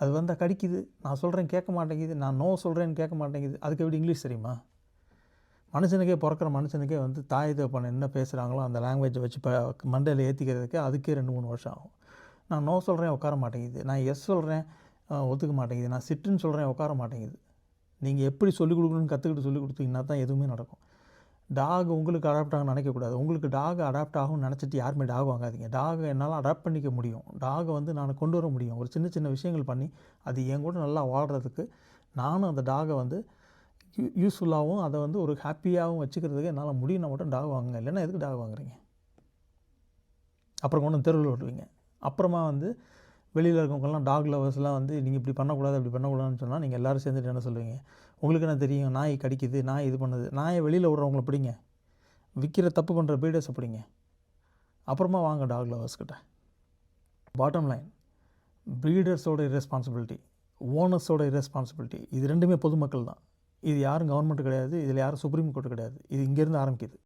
அது வந்தால் கடிக்குது. நான் சொல்கிறேன் கேட்க மாட்டேங்குது. நான் நோ சொல்கிறேன்னு கேட்க மாட்டேங்குது. அதுக்கு எப்படி இங்கிலீஷ் தெரியுமா? மனுஷனுக்கே பிறக்கிற மனுஷனுக்கே வந்து தாய் தகப்பன் என்ன பேசுகிறாங்களோ அந்த லாங்குவேஜை வச்சு இப்போ மண்டையில் ஏற்றிக்கிறதுக்கு அதுக்கே ரெண்டு மூணு வருஷம் ஆகும். நான் நோ சொல்கிறேன் உட்கார மாட்டேங்குது. நான் எஸ் சொல்கிறேன் ஒத்துக்க மாட்டேங்குது. நான் சிட்டுன்னு சொல்கிறேன் உட்கார மாட்டேங்குது. நீங்கள் எப்படி சொல்லிக் கொடுக்கணும்னு கற்றுக்கிட்டு சொல்லிக் கொடுத்தீங்கன்னா தான் எதுவுமே நடக்கும். டாக் உங்களுக்கு அடாப்ட் ஆகும்னு நினைக்கக்கூடாது. உங்களுக்கு டாக் அடாப்ட் ஆகும்னு நினச்சிட்டு யாருமே டாக் வாங்காதீங்க. டாகை என்னால் அடாப்ட் பண்ணிக்க முடியும். டாகை வந்து நான் கொண்டு வர முடியும். ஒரு சின்ன சின்ன விஷயங்கள் பண்ணி அது என் கூட நல்லா வாழ்கிறதுக்கு நானும் அந்த டாகை வந்து யூ யூஸ்ஃபுல்லாகவும் அதை வந்து ஒரு ஹாப்பியாகவும் வச்சுக்கிறதுக்கு என்னால் முடியும்னா மட்டும் டாக் வாங்குங்க. இல்லைன்னா எதுக்கு டாக் வாங்குறீங்க? அப்புறம் கொண்டு தெருவில் விடுவீங்க அப்புறமா வந்து வெளியில் இருக்கவங்கலாம் டாக் லவர்ஸ்லாம் வந்து நீங்கள் இப்படி பண்ணக்கூடாது அப்படி பண்ணக்கூடாதுன்னு சொன்னால் நீங்கள் எல்லோரும் சேர்ந்துட்டு என்ன சொல்லுவீங்க? உங்களுக்கு என்ன தெரியும்? நாய் கடிக்குது நாய் இது பண்ணுது. நாயை வெளியில் விட்றவங்கள பிடிங்க. விற்கிற தப்பு பண்ணுற பீடர்ஸை பிடிங்க. அப்புறமா வாங்க டாக் லவர்ஸ்கிட்ட பாட்டம் லைன் ப்ரீடர்ஸோட ரெஸ்பான்சிபிலிட்டி ஓனர்ஸோட ரெஸ்பான்சிபிலிட்டி இது ரெண்டுமே பொதுமக்கள் தான் இது யாரும் கவர்மெண்ட் கிடையாது இதில் யாரும் சுப்ரீம் கோர்ட் கிடையாது. இது இங்கேருந்து ஆரம்பிக்குது.